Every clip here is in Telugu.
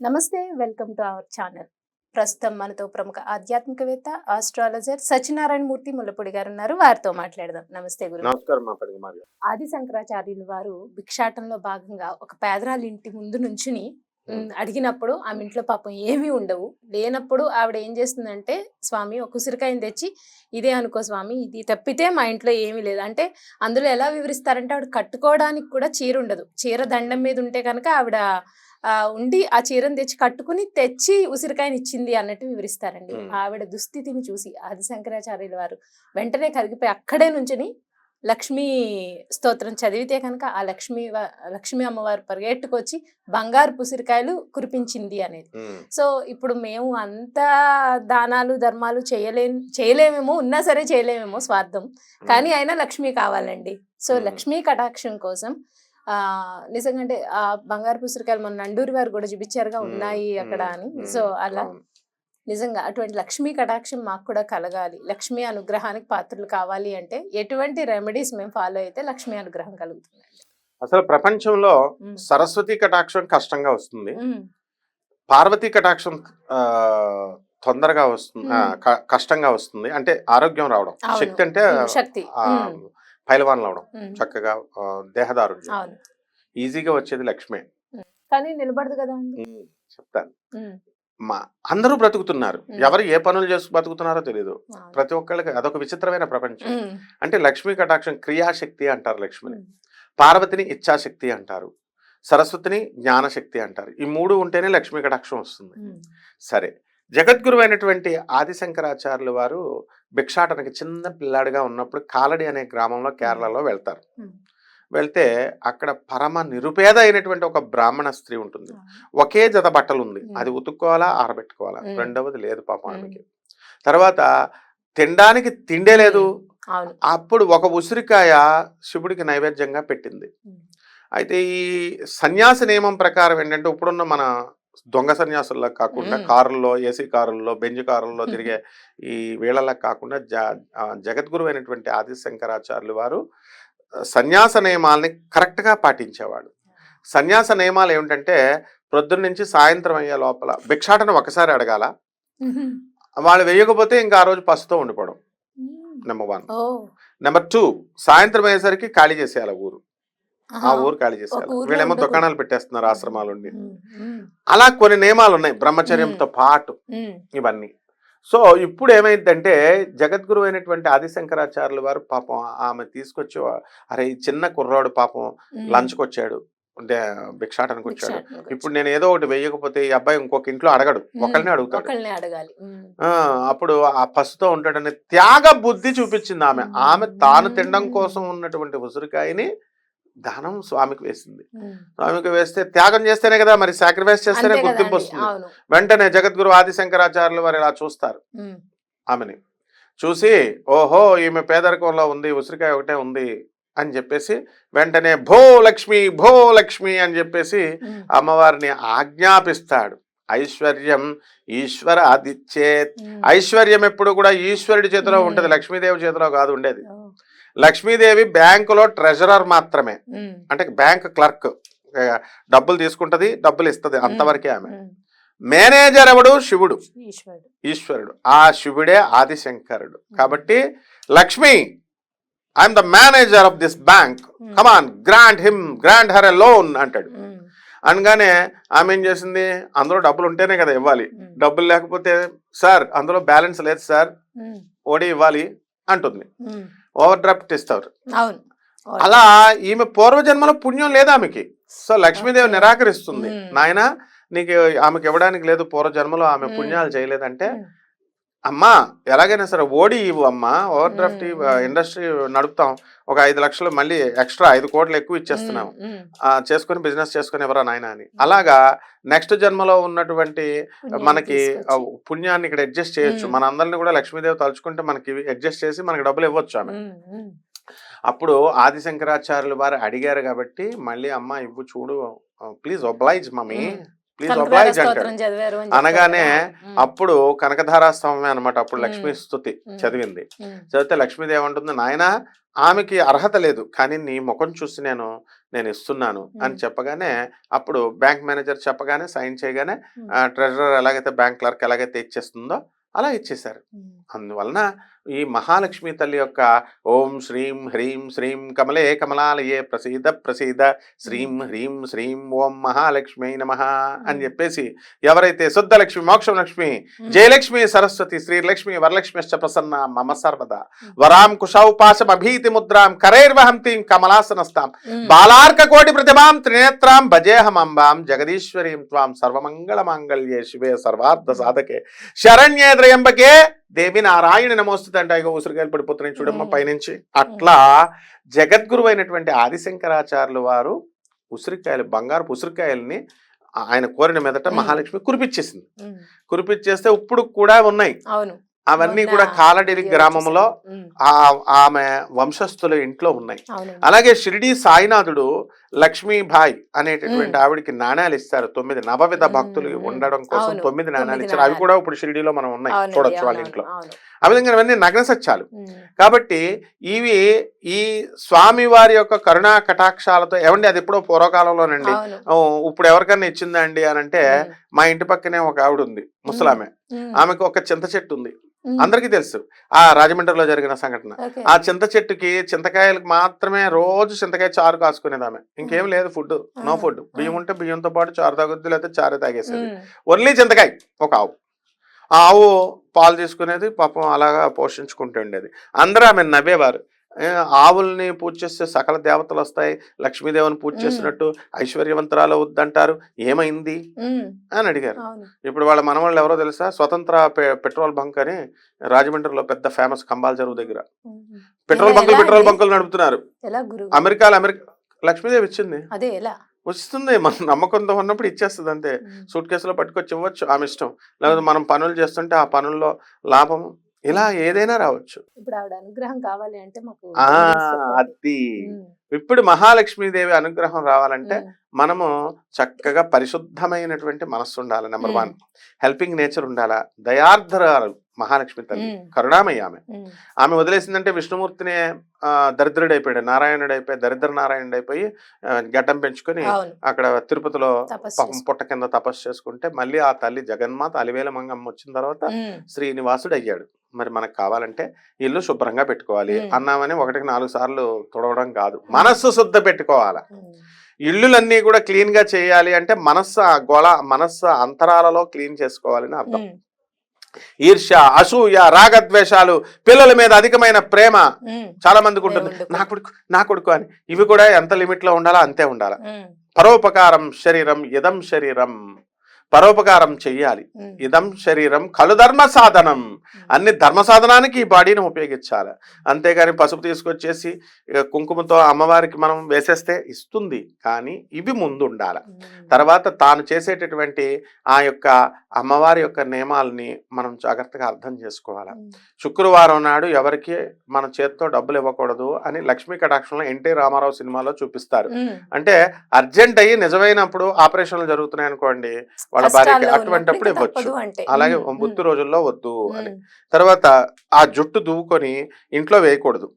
నమస్తే వెల్కమ్ టు అవర్ ఛానల్. ప్రస్తుతం మనతో ప్రముఖ ఆధ్యాత్మికవేత్త ఆస్ట్రాలజర్ సత్యనారాయణ మూర్తి ముల్లపూడి గారు ఉన్నారు వారితో మాట్లాడదాం. నమస్తే గురు. నమస్కారం ఆది శంకరాచార్యులు వారు భిక్షాటంలో భాగంగా ఒక పేదరాలి ఇంటి ముందు నుంచుని అడిగినప్పుడు ఆమె ఇంట్లో పాపం ఏమీ ఉండవు. లేనప్పుడు ఆవిడ ఏం చేస్తుందంటే స్వామి ఒక ఉసిరికాయని తెచ్చి ఇదే అనుకో స్వామి ఇది తప్పితే మా ఇంట్లో ఏమీ లేదు. అంటే అందులో ఎలా వివరిస్తారంటే ఆవిడ కట్టుకోవడానికి కూడా చీర ఉండదు. చీర దండం మీద ఉంటే కనుక ఆవిడ ఉండి ఆ చీరను తెచ్చి కట్టుకుని తెచ్చి ఉసిరికాయని ఇచ్చింది అన్నట్టు వివరిస్తారండి. ఆవిడ దుస్థితిని చూసి ఆది శంకరాచార్యుల వారు వెంటనే కరిగిపోయి అక్కడే నుంచుని లక్ష్మీ స్తోత్రం చదివితే కనుక ఆ లక్ష్మీ లక్ష్మీ అమ్మవారు పరిగెట్టుకొచ్చి బంగారు పుసిరికాయలు కురిపించింది అనేది. సో ఇప్పుడు మేము అంత దానాలు ధర్మాలు చేయలే చేయలేమేమో ఉన్నా సరే చేయలేమేమో స్వార్థం. కానీ అయినా లక్ష్మి కావాలండి. సో. లక్ష్మీ కటాక్షం కోసం నిజంగా అంటే ఆ బంగారు పుస్తకాలు మన నండూరి వారు కూడా చూపించారుగా. ఉన్నాయి అక్కడ. అని. సో అలా. నిజంగా అటువంటి లక్ష్మీ కటాక్షం మాకు కూడా కలగాలి లక్ష్మీ అనుగ్రహానికి పాత్రలు కావాలి అంటే ఎటువంటి రెమెడీస్ మేము ఫాలో అయితే లక్ష్మీ అనుగ్రహం కలుగుతుంది అసలు ప్రపంచంలో. సరస్వతి కటాక్షం కష్టంగా వస్తుంది. పార్వతీ కటాక్షం తొందరగా వస్తుంది కష్టంగా వస్తుంది అంటే ఆరోగ్యం రావడం. శక్తి అంటే. శక్తి. పైలవాన్లు అవడం. చక్కగా దేహదారుణ్యం అవును. ఈజీగా వచ్చేది లక్ష్మే. కానీ నిలబడదు కదా చెప్తాను. మా అందరూ బ్రతుకుతున్నారు. ఎవరు ఏ పనులు చేసి బతుకుతున్నారో తెలియదు. ప్రతి ఒక్కళ్ళకి అదొక విచిత్రమైన ప్రపంచం. అంటే లక్ష్మీ కటాక్షం క్రియాశక్తి అంటారు లక్ష్మిని. పార్వతిని ఇచ్ఛాశక్తి అంటారు. సరస్వతిని జ్ఞానశక్తి అంటారు. ఈ మూడు ఉంటేనే లక్ష్మీ కటాక్షం వస్తుంది. సరే. జగద్గురు అయినటువంటి ఆదిశంకరాచార్యులు వారు భిక్షాటనకి చిన్న పిల్లాడిగా ఉన్నప్పుడు కాలడి అనే గ్రామంలో కేరళలో వెళ్తారు. వెళ్తే అక్కడ పరమ నిరుపేద అయినటువంటి ఒక బ్రాహ్మణ స్త్రీ ఉంటుంది. ఒకే జత బట్టలు ఉంది. అది ఉతుక్కోవాలా ఆరబెట్టుకోవాలా. రెండవది లేదు పాపం మ్మ్. ఆమెకి తర్వాత తినడానికి తిండే లేదు. అప్పుడు ఒక ఉసిరికాయ శివుడికి నైవేద్యంగా పెట్టింది. అయితే ఈ సన్యాస నియమం ప్రకారం ఏంటంటే ఇప్పుడున్న మన దొంగ సన్యాసుల్లో కాకుండా. కారుల్లో ఏసీ కారుల్లో బెంజ్ కారుల్లో తిరిగే ఈ వీళ్ళలా కాకుండా జ జగద్గురు అయినటువంటి ఆది శంకరాచార్యులు వారు సన్యాస నియమాల్ని కరెక్ట్గా పాటించేవాడు. సన్యాస నియమాలు ఏమిటంటే ప్రొద్దున్న నుంచి సాయంత్రం అయ్యే లోపల భిక్షాటన ఒకసారి అడగాల. వాళ్ళు వేయకపోతే ఇంకా ఆ రోజు పసుతో ఉండిపోవడం. Number one. నెంబర్ టూ సాయంత్రం అయ్యేసరికి ఖాళీ చేసేయాలి ఊరు. ఆ. ఊరు ఖాళీ ఊర్లో వీళ్ళేమో. దుకాణాలు పెట్టేస్తున్నారు ఆశ్రమాలు. అలా కొన్ని నియమాలు ఉన్నాయి బ్రహ్మచర్యంతో పాటు. ఇవన్నీ సో ఇప్పుడు ఏమైందంటే జగద్గురు అయినటువంటి ఆదిశంకరాచార్యుల వారు పాపం ఆమె తీసుకొచ్చి అరే చిన్న కుర్రాడు పాపం. లంచ్కి వచ్చాడు అంటే భిక్షాటనకు వచ్చాడు ఇప్పుడు నేను ఏదో ఒకటి వేయకపోతే ఈ అబ్బాయి ఇంకొక ఇంట్లో అడగడు. ఒకళ్ళనే అడుగుతాడు అప్పుడు ఆ పసుతో ఉంటాడని త్యాగ బుద్ధి చూపించింది ఆమె ఆమె తాను తినడం కోసం ఉన్నటువంటి ఉసిరికాయని దానం స్వామికి వేసింది. స్వామికి వేస్తే త్యాగం చేస్తేనే కదా మరి సాక్రిఫైస్ చేస్తేనే గుర్తింపు. వస్తుంది వెంటనే జగద్గురు ఆదిశంకరాచార్యులు వారు ఇలా చూస్తారు. ఆమెని చూసి ఓహో ఈమె పేదరికంలో ఉంది ఉసిరికాయ ఒకటే ఉంది అని చెప్పేసి వెంటనే భో లక్ష్మి భో లక్ష్మి అని చెప్పేసి మ్మ్. అమ్మవారిని ఆజ్ఞాపిస్తాడు ఐశ్వర్యం ఈశ్వర ఆదిచ్చేత్. ఐశ్వర్యం ఎప్పుడు కూడా ఈశ్వరుడి చేతిలో. ఉంటది లక్ష్మీదేవి చేతిలో కాదు ఉండేది. లక్ష్మీదేవి బ్యాంకులో ట్రెజరర్ మాత్రమే. అంటే బ్యాంక్ క్లర్క్. డబ్బులు తీసుకుంటది డబ్బులు ఇస్తది అంతవరకే ఆమె. మేనేజర్ ఎవడు? శివుడు. ఈశ్వరుడు. ఆ శివుడే ఆదిశంకరుడు. కాబట్టి Lakshmi I'm the manager of this bank. Come on grant him grant her a loan అంటాడు. అనగానే ఆమె ఏం చేసింది? అందులో డబ్బులు ఉంటేనే కదా ఇవ్వాలి. డబ్బులు లేకపోతే సార్ అందులో బ్యాలెన్స్ లేదు సార్. ఓడి ఇవ్వాలి అంటుంది. ఓవర్ డ్రాఫ్ట్ ఇస్తారు అవును. అలా ఈమె పూర్వజన్మలో పుణ్యం లేదు ఆమెకి సో లక్ష్మీదేవి. నిరాకరిస్తుంది. నాయన నీకు ఆమెకి ఇవ్వడానికి లేదు పూర్వజన్మలో ఆమె. పుణ్యాలు చేయలేదంటే. అమ్మా ఎలాగైనా సరే ఓడి ఇవ్వు అమ్మా ఓవర్ డ్రాఫ్ట్. ఇండస్ట్రీ నడుపుతాం ఒక ఐదు లక్షలు మళ్ళీ ఎక్స్ట్రా ఐదు కోట్లు ఎక్కువ ఇచ్చేస్తున్నాం చేసుకుని బిజినెస్ చేసుకుని ఎవరా నాయన అని అలాగా నెక్స్ట్ జన్మలో ఉన్నటువంటి మనకి. పుణ్యాన్ని ఇక్కడ అడ్జస్ట్ చేయొచ్చు. మన అందరిని కూడా లక్ష్మీదేవి తలుచుకుంటే మనకి అడ్జస్ట్ చేసి మనకి డబ్బులు ఇవ్వచ్చు ఆమె. అప్పుడు ఆదిశంకరాచార్యులు వారు అడిగారు కాబట్టి మళ్ళీ అమ్మ ఇవ్వు చూడు ప్లీజ్ ఒబ్లైజ్ మమ్మీ మ్మ్. ప్లీజ్ అంటాడు చెప్తారు అనగానే అప్పుడు కనకధారాస్తవమే అనమాట అప్పుడు. లక్ష్మీ స్తుతి మ్మ్. చదివింది చదివితే లక్ష్మీదేవి అంటుంది నాయన ఆమెకి అర్హత లేదు కానీ నీ ముఖం చూసి నేను నేను ఇస్తున్నాను అని. చెప్పగానే అప్పుడు బ్యాంక్ మేనేజర్ చెప్పగానే సైన్ చేయగానే. ట్రెజరర్ ఎలాగైతే బ్యాంక్ క్లర్క్ ఎలాగైతే ఇచ్చేస్తుందో అలా ఇచ్చేశారు అందువలన ఈ మహాలక్ష్మి తల్లి యొక్క ఓం శ్రీం హ్రీం శ్రీం కమలే కమలాలయే ప్రసీద ప్రసీద శ్రీం హ్రీం శ్రీం ఓం మహాలక్ష్మి నమ అని చెప్పేసి ఎవరైతే శుద్ధ లక్ష్మి మోక్షం లక్ష్మి జయలక్ష్మి సరస్వతి శ్రీలక్ష్మి వరలక్ష్మిశ్చ ప్రసన్న మమ సర్వదా వరాం కుశౌపాశం అభీతి ముద్రాం కరైర్వహంతిం కమలాసనస్తాం బాలార్క కోటి ప్రతిభాం త్రినేత్రాం భజేహమంబాం జగదీశ్వరీం త్వాం సర్వమంగళ మాంగళ్యే శివే సర్వార్థ సాధకే శరణ్యే త్రయంబకే దేవి నారాయణ నమోస్తుంది అంటే ఇక ఉసిరికాయలు పడిపోతున్నాయి చూడమ్మ మ్మ్. పైనుంచి. అట్లా జగద్గురు అయినటువంటి ఆదిశంకరాచార్యులు వారు ఉసిరికాయలు బంగారు ఉసిరికాయల్ని ఆయన కోరిన మీదట. మహాలక్ష్మి కురిపించేసింది ఉమ్, కురిపించేస్తే ఇప్పుడు కూడా ఉన్నాయి. అవును. అవన్నీ కూడా కాలడిరి గ్రామంలో ఆ ఆమె వంశస్థుల ఇంట్లో ఉన్నాయి. అలాగే షిరిడి సాయినాథుడు లక్ష్మీభాయ్ అనేటటువంటి ఆవిడకి నాణ్యాలు ఇస్తారు. తొమ్మిది నవవిధ. భక్తులు. ఉండడం కోసం. తొమ్మిది నాణ్యాలు ఇచ్చారు. అవి. కూడా ఇప్పుడు షిరిడిలో మనం ఉన్నాయి చూడొచ్చు వాళ్ళ ఇంట్లో. ఆ విధంగా ఇవన్నీ నగ్న సత్యాలు. కాబట్టి ఇవి ఈ స్వామి వారి యొక్క కరుణా కటాక్షాలతో ఏమండి అది ఎప్పుడో పూర్వకాలంలోనండి. ఇప్పుడు ఎవరికన్నా ఇచ్చిందండి అని అంటే మా ఇంటి పక్కనే ఒక ఆవిడ ఉంది ముసలామె. ఆమెకు ఒక చింత చెట్టు ఉంది అందరికీ తెలుసు. ఆ రాజమండ్రిలో జరిగిన సంఘటన. ఆ చింత చెట్టుకి చింతకాయలకు మాత్రమే రోజు చింతకాయ చారు కాసుకునేది ఆమె. ఇంకేం లేదు ఫుడ్ నో ఫుడ్ బియ్యం ఉంటే బియ్యంతో పాటు చారు తాగుద్ది లేకపోతే చారే తాగేసేది. ఓన్లీ చింతకాయ ఒక ఆవు. ఆ ఆవు పాలు తీసుకునేది పాపం అలాగా పోషించుకుంటూ ఉండేది. అందరూ ఆమె నవ్వేవారు. ఆవుల్ని పూజ చేస్తే సకల దేవతలు వస్తాయి లక్ష్మీదేవిని పూజ. చేసినట్టు ఐశ్వర్యవంతరాలు వద్దంటారు ఏమైంది? అని అడిగారు. ఇప్పుడు వాళ్ళ మనవాళ్ళు ఎవరో తెలుసా? స్వతంత్ర పె- పెట్రోల్ బంక్ అని రాజమండ్రిలో పెద్ద ఫేమస్ కంబాల్ చెరువు దగ్గర. Petrol బంకులు petrol? బంకులు నడుపుతున్నారు. అమెరికాలో అమెరికా లక్ష్మీదేవి ఇచ్చింది. అదే ఎలా? వస్తుంది మన నమ్మకంతో ఉన్నప్పుడు ఇచ్చేస్తుంది అంతే. సూట్ కేసులో పట్టుకొచ్చి ఇవ్వచ్చు ఆమె ఇష్టం. లేకపోతే మనం పనులు చేస్తుంటే ఆ పనుల్లో లాభం ఇలా ఏదైనా రావచ్చు. ఇప్పుడు ఆవిడ అనుగ్రహం కావాలి అంటే మాకు. అది. ఇప్పుడు మహాలక్ష్మీదేవి అనుగ్రహం రావాలంటే మనము చక్కగా పరిశుద్ధమైనటువంటి మనస్సు ఉండాలి నెంబర్ వన్ హెల్పింగ్ నేచర్ ఉండాలా? దయార్ధరాలు. మహాలక్ష్మి తల్లి కరుణామయ్య ఆమె. ఆమె వదిలేసిందంటే విష్ణుమూర్తిని ఆ, దరిద్రుడైపోయాడు. నారాయణుడు అయిపోయి దరిద్ర నారాయణుడు అయిపోయి గడ్డం పెంచుకొని అక్కడ తిరుపతిలో పుట్ట కింద తపస్సు చేసుకుంటే మళ్ళీ ఆ తల్లి జగన్మాత అలివేల మంగమ్మ వచ్చిన తర్వాత శ్రీనివాసుడు అయ్యాడు మరి మనకు కావాలంటే ఇల్లు శుభ్రంగా పెట్టుకోవాలి. అన్నామని ఒకటికి నాలుగు సార్లు తుడవడం కాదు. మనస్సు శుద్ధ పెట్టుకోవాలి? ఉమ్, ఇల్లులన్నీ కూడా క్లీన్గా చేయాలి అంటే మనస్సు గొళ మనస్సు అంతరాలలో క్లీన్ చేసుకోవాలని అర్థం. ఉమ్, ఈర్ష్య అసూయ రాగద్వేషాలు పిల్లల మీద అధికమైన ప్రేమ చాలా మందికి ఉంటుంది. నా కొడుకు నా కొడుకు అని. ఇవి కూడా ఎంత లిమిట్లో ఉండాలో? అంతే ఉండాలి? పరోపకారం శరీరం ఇదం శరీరం. పరోపకారం చెయ్యాలి. ఇదం శరీరం కలు ధర్మ సాధనం. అన్ని ధర్మ సాధనానికి ఈ బాడీని ఉపయోగించాలి. అంతేగాని పసుపు తీసుకొచ్చేసి కుంకుమతో అమ్మవారికి మనం వేసేస్తే ఇస్తుంది. కానీ ఇవి ముందు ఉండాలి తర్వాత తాను చేసేటటువంటి ఆ యొక్క అమ్మవారి యొక్క నియమాలని మనం జాగ్రత్తగా అర్థం చేసుకోవాలి. శుక్రవారం నాడు ఎవరికి మన చేత్తో డబ్బులు ఇవ్వకూడదు అని లక్ష్మీ కటాక్షంలో ఎన్టీ రామారావు సినిమాలో చూపిస్తారు. అంటే అర్జెంట్ అయ్యి నిజమైనప్పుడు ఆపరేషన్లు జరుగుతున్నాయి అనుకోండి వాళ్ళ భార్యకి కష్టాల్లో అటువంటిప్పుడు ఇవ్వచ్చు. అలాగే బుద్ధి రోజుల్లో వద్దు అని. తర్వాత ఆ జుట్టు దువ్వుకొని ఇంట్లో వేయకూడదు.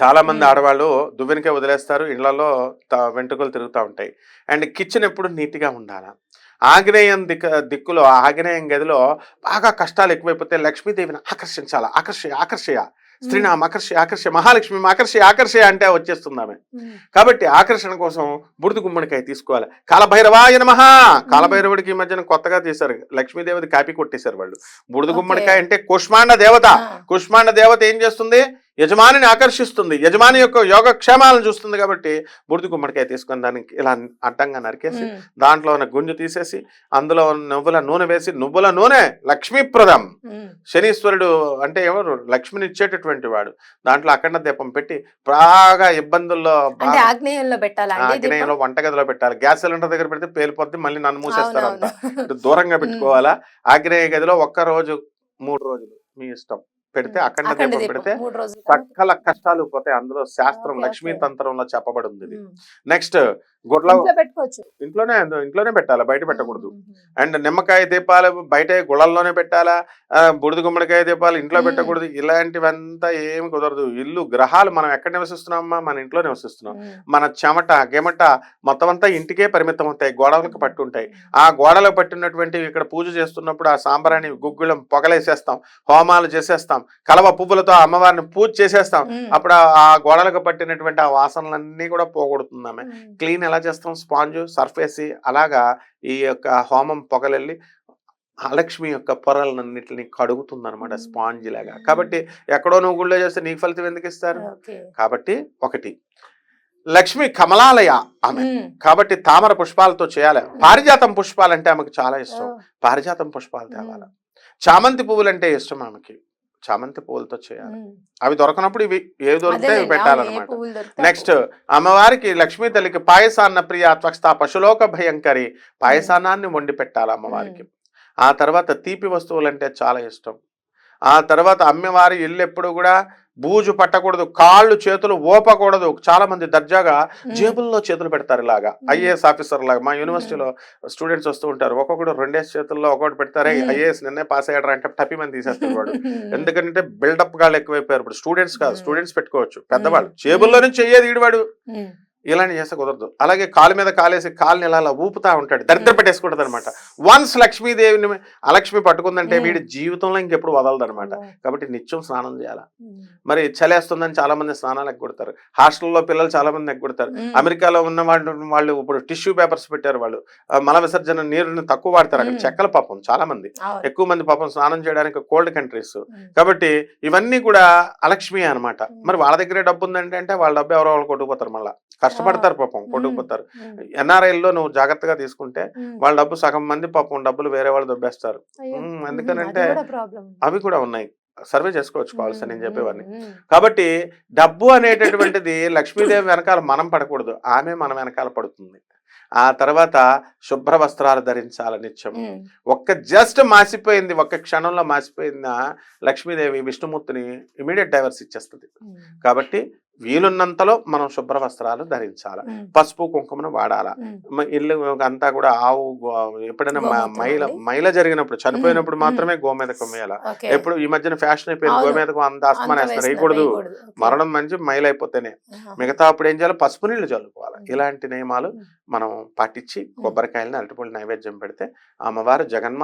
చాలా మంది ఆడవాళ్ళు దువ్వెనకే వదిలేస్తారు ఇళ్ళలో వెంట్రుకలు తిరుగుతూ ఉంటాయి. అండ్ కిచెన్ ఎప్పుడు నీట్గా ఉండాలి? ఆగ్నేయం దిక్కు దిక్కులో ఆగ్నేయం గదిలో బాగా కష్టాలు ఎక్కువైపోతే లక్ష్మీదేవిని ఆకర్షించాలా? ఆకర్షయ ఆకర్షయ? స్త్రీనామ ఆకర్షయ ఆకర్షయ మహాలక్ష్మి ఆకర్షయ ఆకర్షయ అంటే వచ్చేస్తుంది ఆమె. కాబట్టి ఆకర్షణ కోసం బుడిద గుమ్మడికాయ తీసుకోవాలి. కాలభైరవాయ నమః! కాలభైరవుడికి ఈ మధ్యన కొత్తగా తీశారు. లక్ష్మీదేవత కాపీ కొట్టేశారు వాళ్ళు. బుడిద. గుమ్మడికాయ అంటే కుష్మాండ దేవత. కుష్మాండ దేవత ఏం చేస్తుంది? యజమానిని ఆకర్షిస్తుంది. యజమాని యొక్క యోగక్షేమాలను చూస్తుంది కాబట్టి బుడిద గుమ్మడికాయ తీసుకొని దానికి ఇలా అడ్డంగా నరికేసి దాంట్లో ఉన్న గుంజు తీసేసి అందులో ఉన్న నువ్వుల నూనె వేసి నువ్వుల నూనె లక్ష్మీప్రదం. శనీశ్వరుడు అంటే ఎవరు? లక్ష్మిని ఇచ్చేటటువంటి వాడు. దాంట్లో అఖండ దీపం పెట్టి బాగా ఇబ్బందుల్లో ఆగ్నేయంలో వంటగదిలో పెట్టాలి. గ్యాస్ సిలిండర్ దగ్గర పెడితే పేలిపోద్ది మళ్ళీ నన్ను అవునవును. ఇటు దూరంగా పెట్టుకోవాలా? ఆగ్నేయ గదిలో ఒక్క రోజు మూడు రోజులు మీ ఇష్టం. పెడితే అఖండ దీపం పెడితే సకల కష్టాలు పోతాయి. అందులో శాస్త్రం లక్ష్మీ. తంత్రంలో చెప్పబడి ఉంది నెక్స్ట్ గుడ్ల ఇంట్లోనే ఇంట్లోనే పెట్టాలి? బయట పెట్టకూడదు. అండ్ నిమ్మకాయ దీపాలు బయట గుళ్ళల్లోనే పెట్టాలా? బుడిద గుమ్మడికాయ దీపాలు ఇంట్లో. పెట్టకూడదు. ఇలాంటివంతా ఏమి కుదరదు. ఇల్లు గ్రహాలు మనం ఎక్కడ నివసిస్తున్నామా మన ఇంట్లో నివసిస్తున్నాం. మన చెమట గెమట మొత్తం అంతా ఇంటికే పరిమితం అవుతాయి గోడలకు పట్టుంటాయి ఆ గోడలకు పట్టినటువంటి ఇక్కడ పూజ చేస్తున్నప్పుడు ఆ సాంబ్రాణి గుగ్గులం పొగలేసేస్తాం హోమాలు చేసేస్తాం కలవ పువ్వులతో అమ్మవారిని పూజ చేసేస్తాం. అప్పుడు ఆ- గోడలకు పట్టినటువంటి ఆ వాసనలన్నీ కూడా ఉమ్, క్లీన్ ఎలా చేస్తాం? స్పాంజ్ సర్ఫ్ వేసి అలాగా ఈ యొక్క హోమం పొగలెళ్ళి లక్ష్మి యొక్క పొరలన్నింటిని కడుగుతుంది అనమాట స్పాంజ్ లాగా కాబట్టి ఎక్కడో నువ్వు గుళ్ళో చేస్తే నీకు ఫలితం ఎందుకు ఇస్తారు? కాబట్టి ఒకటి లక్ష్మి కమలాలయ ఆమె. కాబట్టి తామర పుష్పాలతో చేయాలి. పారిజాతం పుష్పాలంటే ఆమెకు చాలా ఇష్టం. పారిజాతం పుష్పాలు తేవాలి. చామంతి పువ్వులు అంటే ఇష్టం ఆమెకి. చామంతి పువ్వులతో చేయాలి. అవి దొరకనప్పుడు ఇవి ఏవి దొరికితే ఇవి పెట్టాలన్నమాట. నెక్స్ట్ అమ్మవారికి లక్ష్మీ తల్లికి పాయసాన్న ప్రియ త్వక్స్త పశులోక భయంకరి పాయసాన్నాన్ని వండి పెట్టాలి అమ్మవారికి. ఆ తర్వాత తీపి వస్తువులు అంటే చాలా ఇష్టం. ఆ తర్వాత అమ్మవారి ఇల్లు ఎప్పుడు కూడా బూజు పట్టకూడదు కాళ్ళు చేతులు ఓపకూడదు చాలా మంది దర్జాగా జేబుల్లో చేతులు పెడతారు ఇలాగా. ఐఏఎస్ ఆఫీసర్ లాగా. మా యూనివర్సిటీలో స్టూడెంట్స్ వస్తూ ఉంటారు. ఒక్కొక్కడు రెండేసి చేతుల్లో ఒక్కొక్కటి పెడతారే. ఐఏఎస్ నిన్నే పాస్ అయ్యాడు అంటే టపి మంది తీసేస్తాడు వాడు. ఎందుకంటే బిల్డప్ గాళ్ళు ఎక్కువైపోయారు. ఇప్పుడు స్టూడెంట్స్ కాదు. స్టూడెంట్స్ పెట్టుకోవచ్చు. పెద్దవాళ్ళు. జేబుల్లో నుంచి చెయ్యేది ఈడివాడు ఇలాంటి చేస్తే కుదరదు. అలాగే కాలు మీద కాలేసి కాలుని ఇలా ఊపుతా ఉంటాడు. దరిద్ర పెట్టేసుకుంటది అనమాట వన్స్ లక్ష్మీదేవిని అలక్ష్మి పట్టుకుందంటే మ్మ్. వీడి జీవితంలో ఇంకెప్పుడు వదలదు అనమాట ఓ, కాబట్టి నిత్యం స్నానం చేయాలి. మరి చలేస్తుందని చాలా మంది స్నానాలు ఎగ్గొడతారు. హాస్టల్లో పిల్లలు చాలా మంది ఎగ్గొడతారు. ఉమ్, అమెరికాలో ఉన్న వాళ్ళు వాళ్ళు ఇప్పుడు టిష్యూ పేపర్స్ పెట్టారు వాళ్ళు. మల విసర్జన నీరుని తక్కువ వాడతారు అక్కడ. చెక్కల పాపం చాలా మంది ఎక్కువ మంది పాపం స్నానం చేయడానికి కోల్డ్ కంట్రీస్. కాబట్టి ఇవన్నీ కూడా అలక్ష్మి అన్నమాట. మ్మ్. మరి వాళ్ళ దగ్గరే డబ్బు ఉందంటే అంటే వాళ్ళ డబ్బు ఎవరో వాళ్ళు కొట్టుకుపోతారు మళ్ళీ. కష్టపడతారు పాపం కొట్టుకుపోతారు. ఎన్ఆర్ఐల్లో నువ్వు జాగ్రత్తగా తీసుకుంటే. వాళ్ళ డబ్బు సగం మంది పాపం డబ్బులు వేరే వాళ్ళు దొబ్బేస్తారు. ఎందుకనంటే అవి కూడా ఉన్నాయి. సర్వే చేసుకోవచ్చు కావాల్సి నేను చెప్పేవాడిని. కాబట్టి డబ్బు అనేటటువంటిది లక్ష్మీదేవి వెనకాల మనం పడకూడదు. ఆమె మన వెనకాల పడుతుంది. ఆ తర్వాత శుభ్ర వస్త్రాలు ధరించాలి నిత్యం ఒక్క జస్ట్ మాసిపోయింది ఒక్క క్షణంలో మాసిపోయిన లక్ష్మీదేవి విష్ణుమూర్తిని ఇమీడియట్ డైవర్స్ ఇచ్చేస్తుంది. కాబట్టి వీలున్నంతలో మనం శుభ్ర వస్త్రాలు ధరించాలి పసుపు కుంకుమను వాడాలా ఇల్లు అంతా కూడా ఆవు ఎప్పుడైనా మైల? మైల జరిగినప్పుడు చనిపోయినప్పుడు మాత్రమే గోమేదకం వేయాల. ఎప్పుడు ఈ మధ్యన ఫ్యాషన్ అయిపోయింది. గోమేదకం అంత అస్తమానం వేస్తారు వేయకూడదు. మరణం మంచి మైల అయిపోతేనే. మిగతా అప్పుడు ఏం చేయాలి పసుపు నీళ్ళు చల్లుకోవాలి. ఇలాంటి నియమాలు. మనం పాటించి కొబ్బరికాయలని అరటిపళ్ళు నైవేద్యం పెడితే అమ్మవారు జగన్మాత